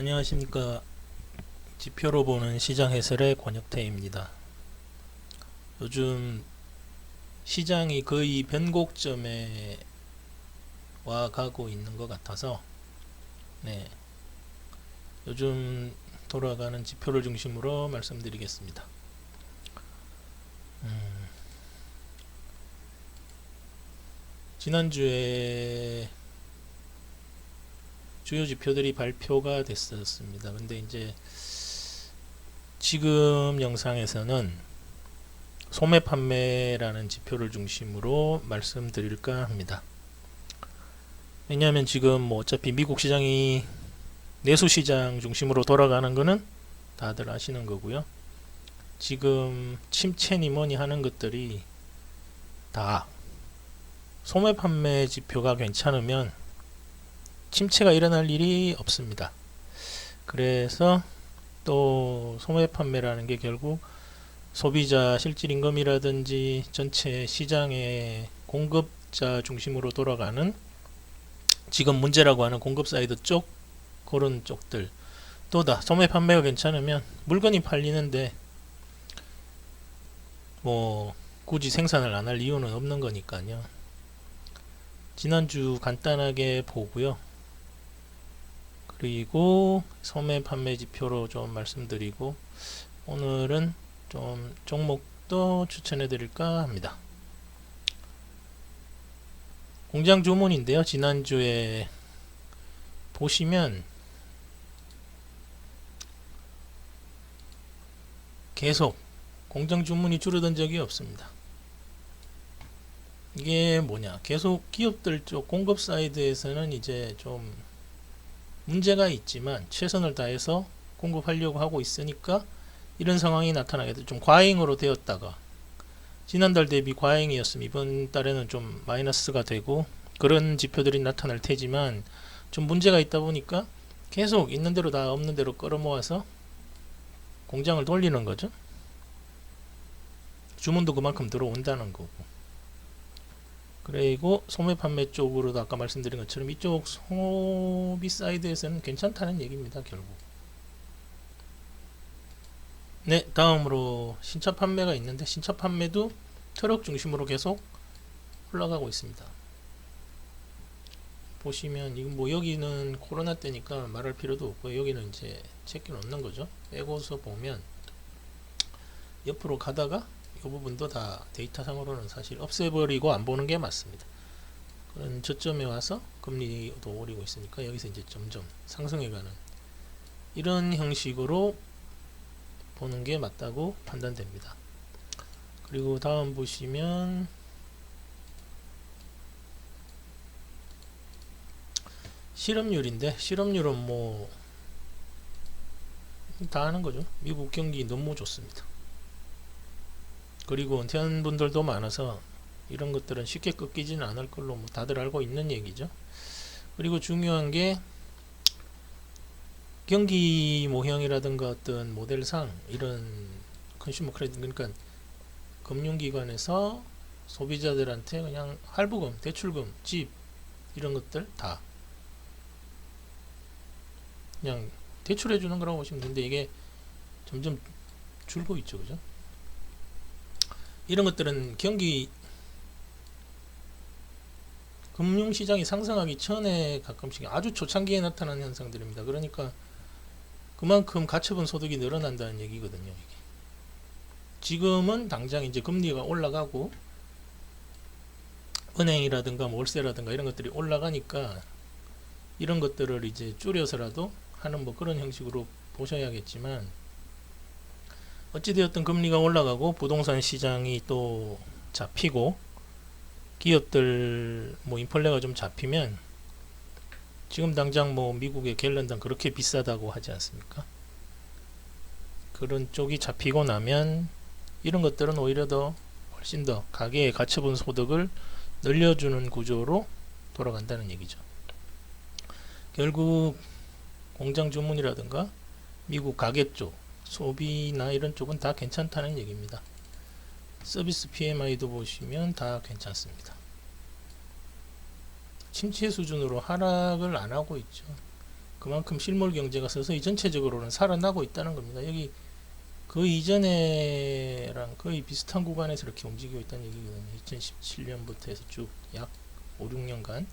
안녕하십니까 지표로 보는 시장 해설의 권혁태입니다. 요즘 시장이 거의 변곡점에 와 가고 있는 것 같아서 네 요즘 돌아가는 지표를 중심으로 말씀드리겠습니다. 음, 지난주에 주요 지표들이 발표가 됐었습니다. 근데 이제 지금 영상에서는 소매 판매라는 지표를 중심으로 말씀드릴까 합니다. 왜냐하면 지금 뭐 어차피 미국 시장이 내수 시장 중심으로 돌아가는 거는 다들 아시는 거고요. 지금 침체니 뭐니 하는 것들이 다 소매 판매 지표가 괜찮으면 침체가 일어날 일이 없습니다. 그래서 또 소매 판매라는 게 결국 소비자 실질 임금이라든지 전체 시장의 공급자 중심으로 돌아가는 지금 문제라고 하는 공급 사이드 쪽 그런 쪽들 또다 소매 판매가 괜찮으면 물건이 팔리는데 뭐 굳이 생산을 안 할 이유는 없는 거니까요. 지난주 간단하게 보고요. 그리고 소매 판매 지표로 좀 말씀드리고 오늘은 좀 종목도 추천해 드릴까 합니다. 공장 주문인데요. 지난주에 보시면 계속 공장 주문이 줄어든 적이 없습니다. 이게 뭐냐? 계속 기업들 쪽 공급 사이드에서는 이제 좀 문제가 있지만 최선을 다해서 공급하려고 하고 있으니까 이런 상황이 나타나게 돼. 좀 과잉으로 되었다가 지난달 대비 과잉이었으면 이번 달에는 좀 마이너스가 되고 그런 지표들이 나타날 테지만 좀 문제가 있다 보니까 계속 있는 대로 다 없는 대로 끌어모아서 공장을 돌리는 거죠. 주문도 그만큼 들어온다는 거고. 그리고 소매 판매 쪽으로도 아까 말씀드린 것처럼 이쪽 소비 사이드에서는 괜찮다는 얘기입니다. 결국. 네, 다음으로 신차 판매가 있는데 신차 판매도 트럭 중심으로 계속 올라가고 있습니다. 보시면 이건 뭐 여기는 코로나 때니까 말할 필요도 없고 여기는 이제 체크 넣는 거죠. 빼고서 보면 옆으로 가다가 이 부분도 다 데이터상으로는 사실 없애버리고 안 보는 게 맞습니다. 그런 저점에 와서 금리도 오르고 있으니까 여기서 이제 점점 상승해가는 이런 형식으로 보는 게 맞다고 판단됩니다. 그리고 다음 보시면 실업률인데 실업률은 뭐다 아는 거죠. 미국 경기 너무 좋습니다. 그리고 은퇴한 분들도 많아서 이런 것들은 쉽게 꺾이지는 않을 걸로 뭐 다들 알고 있는 얘기죠. 그리고 중요한 게 경기 모형이라든가 어떤 모델상 이런 컨슈머 크레딧 그러니까 금융기관에서 소비자들한테 그냥 할부금, 대출금, 집 이런 것들 다 그냥 대출해 주는 거라고 보시면 되는데 이게 점점 줄고 있죠, 그죠? 이런 것들은 경기 금융시장이 상승하기 전에 가끔씩 아주 초창기에 나타나는 현상들입니다. 그러니까 그만큼 가처분 소득이 늘어난다는 얘기거든요. 이게. 지금은 당장 이제 금리가 올라가고 은행이라든가 뭐 월세라든가 이런 것들이 올라가니까 이런 것들을 이제 줄여서라도 하는 뭐 그런 형식으로 보셔야겠지만 어찌되었든 금리가 올라가고 부동산 시장이 또 잡히고 기업들 뭐 인플레가 좀 잡히면 지금 당장 뭐 미국의 갤런당 그렇게 비싸다고 하지 않습니까? 그런 쪽이 잡히고 나면 이런 것들은 오히려 더 훨씬 더 가계의 가처분 소득을 늘려주는 구조로 돌아간다는 얘기죠. 결국 공장 주문이라든가 미국 가계 쪽 소비나 이런 쪽은 다 괜찮다는 얘기입니다. 서비스 PMI도 보시면 다 괜찮습니다. 침체 수준으로 하락을 안 하고 있죠. 그만큼 실물 경제가 서서히 전체적으로는 살아나고 있다는 겁니다. 여기 그 이전에랑 거의 비슷한 구간에서 이렇게 움직이고 있다는 얘기거든요. 2017년부터 해서 쭉 약 5, 6년간.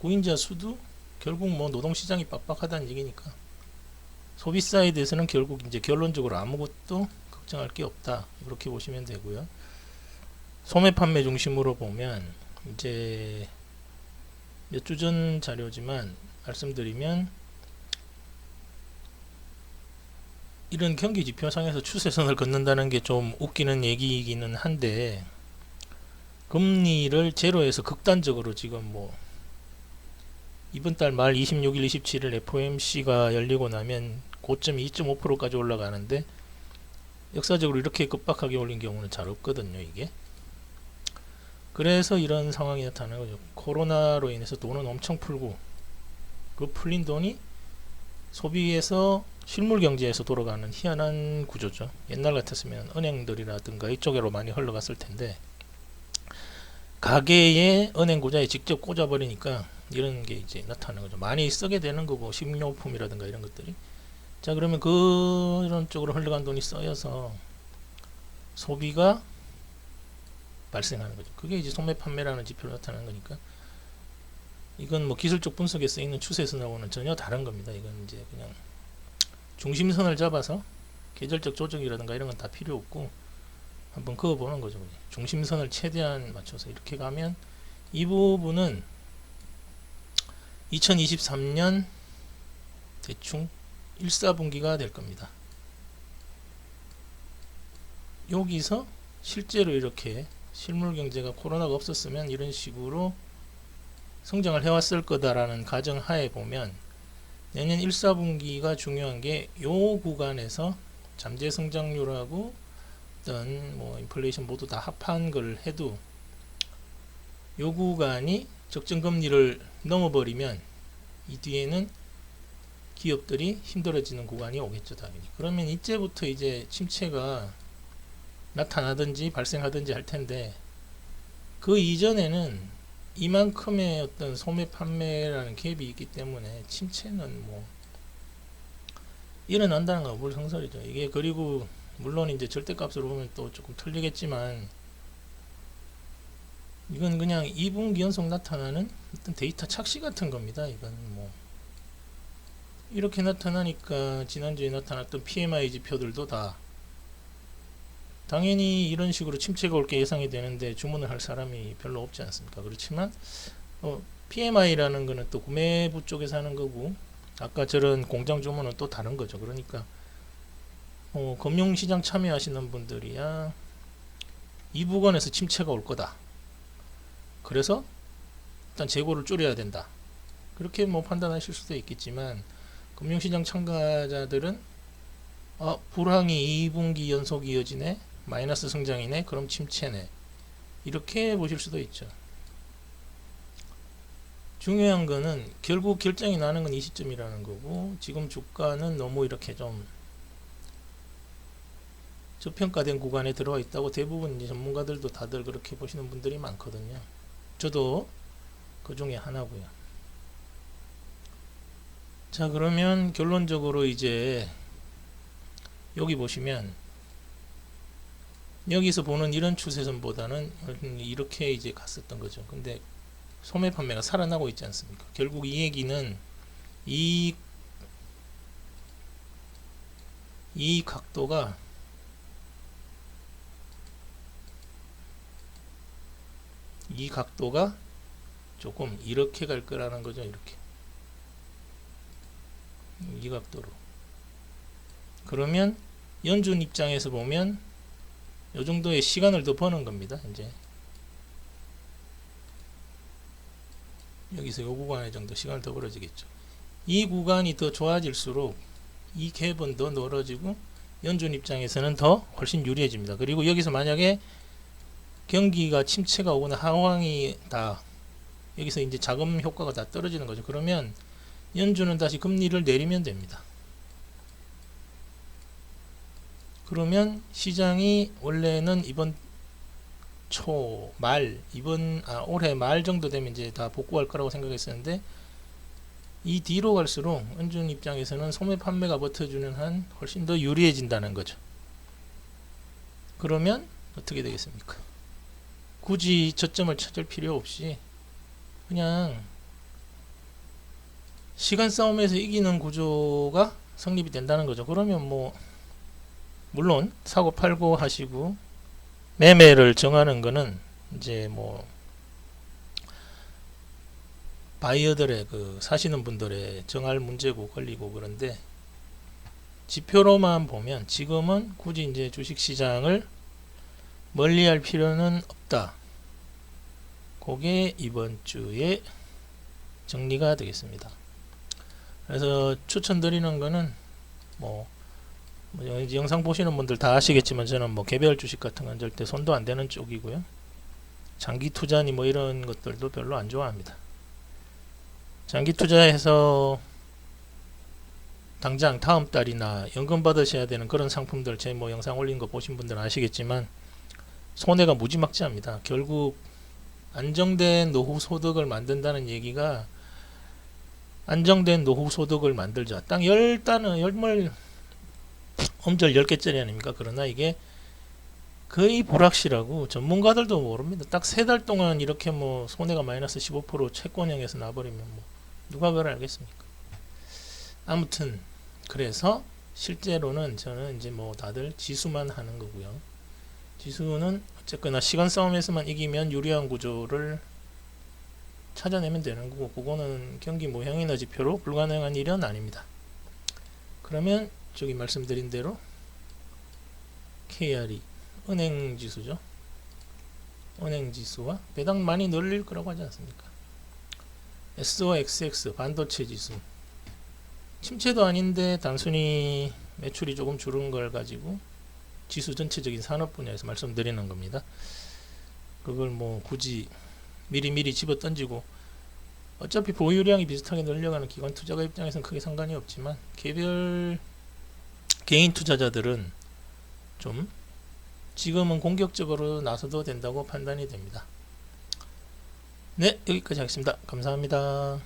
고인자 수도 결국 뭐 노동시장이 빡빡하다는 얘기니까 소비 사이드에서는 결국 이제 결론적으로 아무것도 걱정할 게 없다 이렇게 보시면 되고요. 소매 판매 중심으로 보면 이제 몇 주 전 자료지만 말씀드리면 이런 경기 지표상에서 추세선을 걷는다는 게 좀 웃기는 얘기이기는 한데 금리를 제로에서 극단적으로 지금 뭐 이번 달 말 26일, 27일 FOMC가 열리고 나면 고점이 2.5%까지 올라가는데 역사적으로 이렇게 급박하게 올린 경우는 잘 없거든요, 이게. 그래서 이런 상황이 나타나는 거죠. 코로나로 인해서 돈은 엄청 풀고 그 풀린 돈이 소비에서 실물 경제에서 돌아가는 희한한 구조죠. 옛날 같았으면 은행들이라든가 이쪽으로 많이 흘러갔을 텐데 가게에 은행 구자에 직접 꽂아버리니까 이런 게 이제 나타나는 거죠. 많이 쓰게 되는 거고 식료품이라든가 이런 것들이 자 그러면 그런 쪽으로 흘러간 돈이 쌓여서 소비가 발생하는 거죠. 그게 이제 소매 판매라는 지표로 나타나는 거니까 이건 뭐 기술적 분석에 쓰이는 추세선하고는 전혀 다른 겁니다. 이건 이제 그냥 중심선을 잡아서 계절적 조정이라든가 이런 건 다 필요 없고 한번 그어 보는 거죠. 중심선을 최대한 맞춰서 이렇게 가면 이 부분은 2023년 대충 1, 4분기가 될 겁니다. 여기서 실제로 이렇게 실물 경제가 코로나가 없었으면 이런 식으로 성장을 해왔을 거다라는 가정 하에 보면 내년 1, 4분기가 중요한 게 요 구간에서 잠재 성장률하고 어떤 뭐 인플레이션 모두 다 합한 걸 해도 요 구간이 적정 금리를 넘어버리면 이 뒤에는 기업들이 힘들어지는 구간이 오겠죠 당연히. 그러면 이제부터 이제 침체가 나타나든지 발생하든지 할 텐데 그 이전에는 이만큼의 어떤 소매 판매라는 갭이 있기 때문에 침체는 뭐 일어난다는 건 물성설이죠. 이게 그리고 물론 이제 절대값으로 보면 또 조금 틀리겠지만 이건 그냥 2분기 연속 나타나는 어떤 데이터 착시 같은 겁니다. 이건 뭐 이렇게 나타나니까 지난주에 나타났던 PMI 지표들도 다 당연히 이런 식으로 침체가 올 게 예상이 되는데 주문을 할 사람이 별로 없지 않습니까? 그렇지만 어, PMI라는 거는 또 구매부 쪽에서 하는 거고 아까 저런 공장 주문은 또 다른 거죠. 그러니까 어, 금융시장 참여하시는 분들이야 이 부분에서 침체가 올 거다. 그래서 일단 재고를 줄여야 된다. 그렇게 뭐 판단하실 수도 있겠지만 금융시장 참가자들은 어, 불황이 2분기 연속 이어지네 마이너스 성장이네 그럼 침체네 이렇게 보실 수도 있죠. 중요한 거는 결국 결정이 나는 건 이 시점이라는 거고 지금 주가는 너무 이렇게 좀 저평가된 구간에 들어와 있다고 대부분 전문가들도 다들 그렇게 보시는 분들이 많거든요. 저도 그 중에 하나고요. 자 그러면 결론적으로 이제 여기 보시면 여기서 보는 이런 추세선보다는 이렇게 이제 갔었던 거죠. 근데 소매 판매가 살아나고 있지 않습니까? 결국 이 얘기는 이, 이 각도가 이 각도가 조금 이렇게 갈 거라는 거죠. 이렇게. 이 각도로. 그러면 연준 입장에서 보면 이 정도의 시간을 더 버는 겁니다. 이제 여기서 이 구간의 정도 시간을 더 벌어지겠죠. 이 구간이 더 좋아질수록 이 갭은 더 넓어지고 연준 입장에서는 더 훨씬 유리해집니다. 그리고 여기서 만약에 경기가 침체가 오거나 하황이 다 여기서 이제 자금 효과가 다 떨어지는 거죠. 그러면 연준은 다시 금리를 내리면 됩니다. 그러면 시장이 원래는 이번 초, 말 이번 아 올해 말 정도 되면 이제 다 복구할 거라고 생각했었는데 이 뒤로 갈수록 은준 입장에서는 소매 판매가 버텨주는 한 훨씬 더 유리해진다는 거죠. 그러면 어떻게 되겠습니까? 굳이 저점을 찾을 필요 없이 그냥 시간 싸움에서 이기는 구조가 성립이 된다는 거죠. 그러면 뭐 물론 사고 팔고 하시고 매매를 정하는 거는 이제 뭐 바이어들의 그 사시는 분들의 정할 문제고 걸리고 그런데 지표로만 보면 지금은 굳이 이제 주식 시장을 멀리할 필요는 없다. 그게 이번 주에 정리가 되겠습니다. 그래서 추천드리는 거는 뭐, 뭐 영- 영상 보시는 분들 다 아시겠지만 저는 뭐 개별 주식 같은 건 절대 손도 안 대는 쪽이고요. 장기 투자니 뭐 이런 것들도 별로 안 좋아합니다. 장기 투자해서 당장 다음 달이나 연금 받으셔야 되는 그런 상품들 제 뭐 영상 올린 거 보신 분들은 아시겠지만 손해가 무지막지합니다. 결국 안정된 노후 소득을 만든다는 얘기가 안정된 노후 소득을 만들자. 딱 10단은 10물 엄절 10개짜리 아닙니까? 그러나 이게 거의 불확실하고 전문가들도 모릅니다. 딱 세 달 동안 이렇게 뭐 손해가 마이너스 15% 채권형에서 나버리면 뭐 누가 그걸 알겠습니까? 아무튼 그래서 실제로는 저는 이제 뭐 다들 지수만 하는 거고요. 지수는 어쨌거나 시간 싸움에서만 이기면 유리한 구조를 찾아내면 되는 거고 그거는 경기 모형이나 지표로 불가능한 일은 아닙니다. 그러면 저기 말씀드린 대로 KR이 은행 지수죠. 은행 지수와 배당 많이 늘릴 거라고 하지 않습니까? SOXX 반도체 지수 침체도 아닌데 단순히 매출이 조금 줄은 걸 가지고 지수 전체적인 산업 분야에서 말씀드리는 겁니다. 그걸 뭐 굳이 미리미리 집어 던지고 어차피 보유량이 비슷하게 늘려가는 기관 투자가 입장에서는 크게 상관이 없지만 개별 개인 투자자들은 좀 지금은 공격적으로 나서도 된다고 판단이 됩니다. 네, 여기까지 하겠습니다. 감사합니다.